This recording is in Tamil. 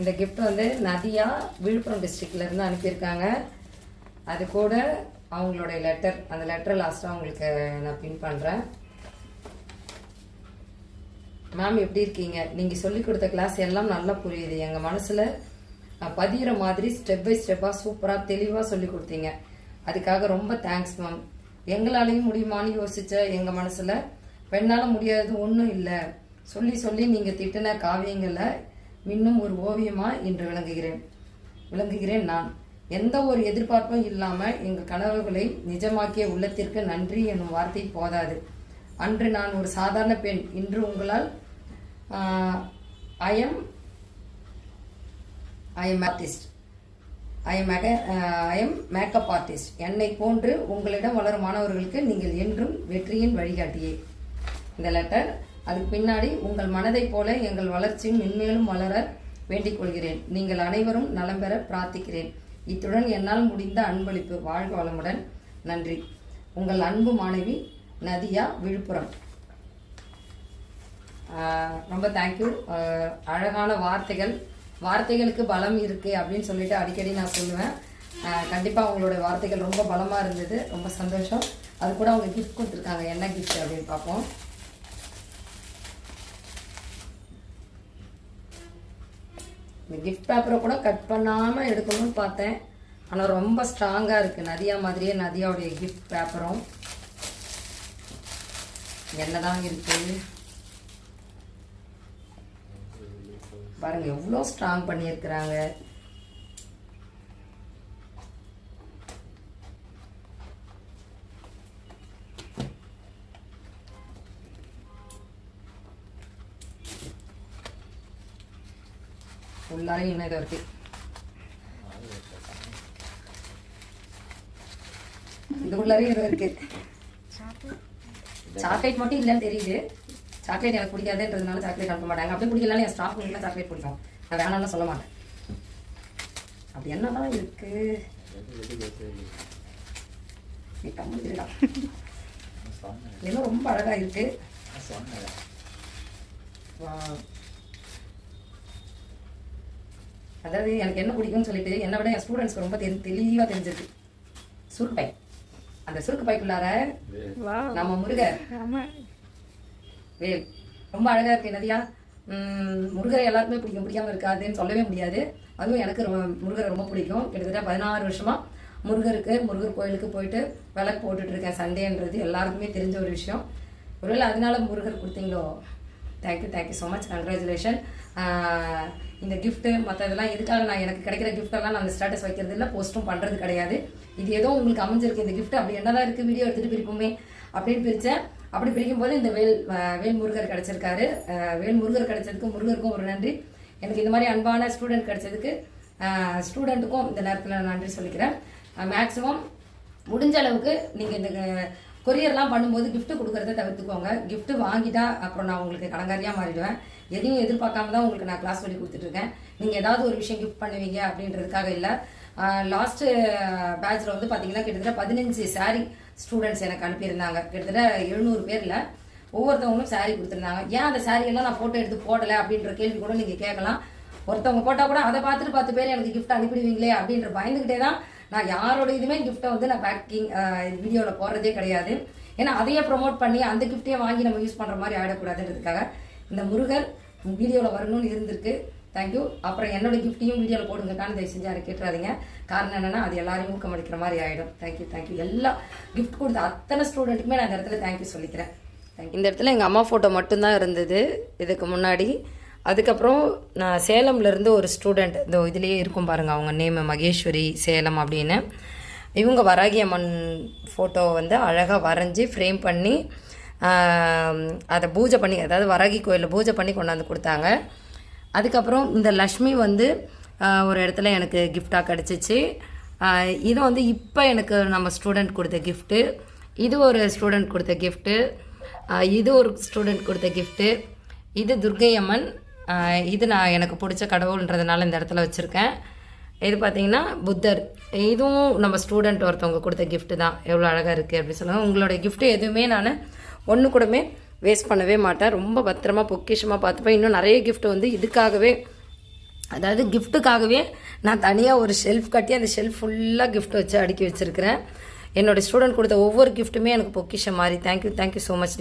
இந்த கிஃப்ட் வந்து நதியா விழுப்புரம் டிஸ்ட்ரிக்ட்ல இருந்து அனுப்பியிருக்காங்க. அது கூட அவங்களுடைய லெட்டர் அந்த லெட்டர் லாஸ்ட்டாக உங்களுக்கு நான் பின் பண்ணுறேன் மேம் எப்படி இருக்கீங்க? நீங்கள் சொல்லி கொடுத்த கிளாஸ் எல்லாம் நல்லா புரியுது. எங்கள் மனசில் பதிகிற மாதிரி ஸ்டெப் பை ஸ்டெப்பாக சூப்பராக தெளிவாக சொல்லி கொடுத்தீங்க. அதுக்காக ரொம்ப தேங்க்ஸ் மேம் எங்களாலையும் முடியுமான்னு யோசிச்ச எங்கள் மனசில் பெண்ணால் முடியாதது ஒன்றும் இல்லை. சொல்லி சொல்லி நீங்கள் திட்டின காவியங்களை இன்னும் ஒரு ஓவியமா இன்று விளங்குகிறேன். விளங்குகிறேன் நான். எந்த ஒரு எதிர்பார்ப்பும் இல்லாமல் எங்கள் கனவுகளை நிஜமாக்கிய உள்ளத்திற்கு நன்றி என்னும் வார்த்தை போதாது. அன்று நான் ஒரு சாதாரண பெண். இன்று உங்களால் I am I am artist I am I am makeup artist என்னை போன்று உங்களிடம் வளரும் மாணவர்களுக்கு நீங்கள் என்றும் வெற்றியின் வழிகாட்டியே. இந்த லெட்டர் அதுக்கு பின்னாடி உங்கள் மனதைப் போல எங்கள் வளர்ச்சியும் மென்மேலும் வளர வேண்டிக் கொள்கிறேன். நீங்கள் அனைவரும் நலம் பெற பிரார்த்திக்கிறேன். இத்துடன் என்னால் முடிந்த அன்பளிப்பு. வாழ்க வளமுடன். நன்றி. உங்கள் அன்பு மாணவி நதியா விழுப்புரம். ரொம்ப தேங்க்யூ அழகான வார்த்தைகள். வார்த்தைகளுக்கு பலம் இருக்கு அப்படின்னு சொல்லிட்டு அடிக்கடி நான் சொல்லுவேன். கண்டிப்பாக அவங்களோட வார்த்தைகள் ரொம்ப பலமாக இருந்தது. ரொம்ப சந்தோஷம். அது கூட அவங்க கிஃப்ட் கொடுத்துருக்காங்க. என்ன கிஃப்ட் அப்படின்னு பார்ப்போம். இந்த கிஃப்ட் பேப்பரை கூட கட் பண்ணாமல் எடுக்கணும்னு பார்த்தேன். ஆனால் ரொம்ப ஸ்ட்ராங்காக இருக்குது நதியா மாதிரியே நதியாவுடைய கிஃப்ட் பேப்பரும் என்ன தான் இருக்குது பாருங்கள் எவ்வளோ ஸ்ட்ராங் பண்ணியிருக்கிறாங்க. உள்ளார இன்னும் இது இருக்கு. இது உள்ளார இது இருக்கு சாக்லேட் மட்டும் இல்லைன்னு தெரியுது. சாக்லேட் எனக்கு பிடிக்காதுன்றதுனால சாக்லேட் அனுப்ப மாட்டாங்க. அப்படியே பிடிக்கலனாலும் என் ஸ்டாஃப்ங்களுக்குலாம் சாக்லேட் பிடிக்கும். நான் வேணாம்னு சொல்ல மாட்டேன். அப்படி என்னதான் இருக்கு? என்ன ரொம்ப அழகா இருக்கு. அதாவது எனக்கு என்ன பிடிக்கும்னு சொல்லிட்டு என்னை விட என் ஸ்டூடெண்ட்ஸ்க்கு ரொம்ப தெரி தெளிவாக தெரிஞ்சிருக்கு. சுருக்கு பை. அந்த சுருக்கு பைக்குள்ளார நம்ம முருகர். வேல். ரொம்ப அழகா இருக்கு நதியா உம், முருகரை எல்லாருக்குமே பிடிக்கும் பிடிக்காம இருக்காதுன்னு சொல்லவே முடியாது. அதுவும் எனக்கு முருகரை ரொம்ப பிடிக்கும். கிட்டத்தட்ட பதினாறு வருஷமா முருகருக்கு முருகர் கோயிலுக்கு போயிட்டு விளக்கு போட்டுட்டு இருக்கேன். சண்டேன்றது எல்லாருக்குமே தெரிஞ்ச ஒரு விஷயம். ஒருவேளை அதனால Murugar கொடுத்தீங்களோ? Thank you thank you so much congratulation இந்த கிஃப்ட்டு மற்ற இதெல்லாம் எதுக்காக நான் எனக்கு கிடைக்கிற கிஃப்டெல்லாம் நான் ஸ்டேட்டஸ் வைக்கிறது இல்லை போஸ்ட்டும் பண்ணுறது கிடையாது. இது ஏதோ உங்களுக்கு அமைஞ்சிருக்கு இந்த கிஃப்ட் அப்படி என்னதான் இருக்குது வீடியோ எடுத்துகிட்டு பிரிப்போமே அப்படின்னு பிரித்தேன் அப்படி பிரிக்கும் போது இந்த வேல் வேல் முருகர் கிடச்சிருக்காரு. வேல் முருகர் கிடச்சதுக்கு முருகருக்கும் ஒரு நன்றி. எனக்கு இந்த மாதிரி அன்பான ஸ்டூடெண்ட் கிடச்சதுக்கு ஸ்டூடெண்ட்டுக்கும் இந்த நேரத்தில் நன்றி சொல்லிக்கிறேன். மேக்ஸிமம் முடிஞ்ச அளவுக்கு நீங்கள் இந்த கொரியர்லாம் பண்ணும்போது கிஃப்ட் கொடுக்கறத தவிர்த்துக்கோங்க. கிஃப்ட் வாங்கிட்டா அப்புறம் நான் உங்களுக்கு கடங்காரியாக மாறிடுவேன். எதையும் எதிர்பார்க்காம தான் உங்களுக்கு நான் கிளாஸ் சொல்லி கொடுத்துட்ருக்கேன் நீங்கள் ஏதாவது ஒரு விஷயம் கிஃப்ட் பண்ணுவீங்க அப்படின்றதுக்காக இல்லை. லாஸ்ட்டு பேட்ச்சில் வந்து பார்த்தீங்கன்னா கிட்டத்தட்ட பதினஞ்சு saree ஸ்டூடெண்ட்ஸ் எனக்கு அனுப்பியிருந்தாங்க. கிட்டத்தட்ட எழுநூறு பேரில் ஒவ்வொருத்தவங்களும் saree கொடுத்துருந்தாங்க. ஏன் அந்த saree எல்லாம் நான் ஃபோட்டோ எடுத்து போடலை அப்படின்ற கேள்வி கூட நீங்கள் கேட்கலாம். ஒருத்தவங்க போட்டா கூட அதை பார்த்துட்டு பத்து பேர் எனக்கு கிஃப்ட் அனுப்பிடுவீங்களே அப்படின்ற பயந்துகிட்டே தான் நான் யாரோட இதுவுமே கிஃப்ட்டை வந்து நான் பேக்கிங் வீடியோவில் போடுறதே கிடையாது. ஏன்னா அதையே ப்ரொமோட் பண்ணி அந்த கிஃப்டையே வாங்கி நம்ம யூஸ் பண்ணுற மாதிரி ஆகிடக்கூடாதுன்றதுக்காக இந்த முருகர் வீடியோவில் வரணும்னு இருந்திருக்கு. தேங்க்யூ அப்புறம் என்னோட கிஃப்ட்டையும் வீடியோவில் போடுங்கக்கான்னு தயவு செஞ்சு அதை கேட்டுறாதீங்க. காரணம் என்னென்னா அது எல்லாரையும் ஊக்கமளிக்கிற மாதிரி ஆகிடும் தேங்க்யூ தேங்க்யூ எல்லா கிஃப்ட் கொடுத்த அத்தனை ஸ்டூடெண்ட்டுக்குமே நான் இந்த இடத்துல தேங்க்யூ சொல்லிக்கிறேன். இந்த இடத்துல எங்கள் அம்மா ஃபோட்டோ மட்டும்தான் இருந்தது. இதுக்கு முன்னாடி அதுக்கப்புறம் நான் சேலம்லேருந்து ஒரு ஸ்டூடெண்ட் இந்த இதுலேயே இருக்கும் பாருங்கள் அவங்க நேம் மகேஸ்வரி சேலம் அப்படின்னு. இவங்க வராகி அம்மன் ஃபோட்டோ வந்து அழகாக வரைஞ்சி ஃப்ரேம் பண்ணி அதை பூஜை பண்ணி அதாவது வராகி கோயிலில் பூஜை பண்ணி கொண்டாந்து கொடுத்தாங்க. அதுக்கப்புறம் இந்த லக்ஷ்மி வந்து ஒரு இடத்துல எனக்கு கிஃப்டாக கிடச்சிச்சு. இது வந்து இப்போ எனக்கு நம்ம ஸ்டூடெண்ட் கொடுத்த கிஃப்ட்டு இது ஒரு ஸ்டூடெண்ட் கொடுத்த கிஃப்ட்டு இது ஒரு ஸ்டூடெண்ட் கொடுத்த கிஃப்ட்டு இது துர்க்கை அம்மன். இது நான் எனக்கு பிடிச்ச கடவுள்ன்றதுனால இந்த இடத்துல வச்சுருக்கேன். இது பார்த்தீங்கன்னா புத்தர். இதுவும் நம்ம ஸ்டூடெண்ட் ஒருத்தவங்க கொடுத்த கிஃப்ட்டு தான். எவ்வளோ அழகாக இருக்குது அப்படின்னு சொல்லுவாங்க உங்களோட கிஃப்ட்டு எதுவுமே நான் ஒன்று கூடமே வேஸ்ட் பண்ணவே மாட்டேன். ரொம்ப பத்திரமா பொக்கிஷமாக பார்த்துப்பேன். இன்னும் நிறைய கிஃப்ட் வந்து இதுக்காகவே அதாவது கிஃப்ட்டுக்காகவே நான் தனியாக ஒரு ஷெல்ஃப் கட்டி அந்த ஷெல்ஃப் ஃபுல்லாக கிஃப்ட் வச்சு அடுக்கி வச்சுருக்கிறேன். என்னோடய ஸ்டூடெண்ட் கொடுத்த ஒவ்வொரு கிஃப்ட்டுமே எனக்கு பொக்கிஷம் மாதிரி. Thank you thank you so much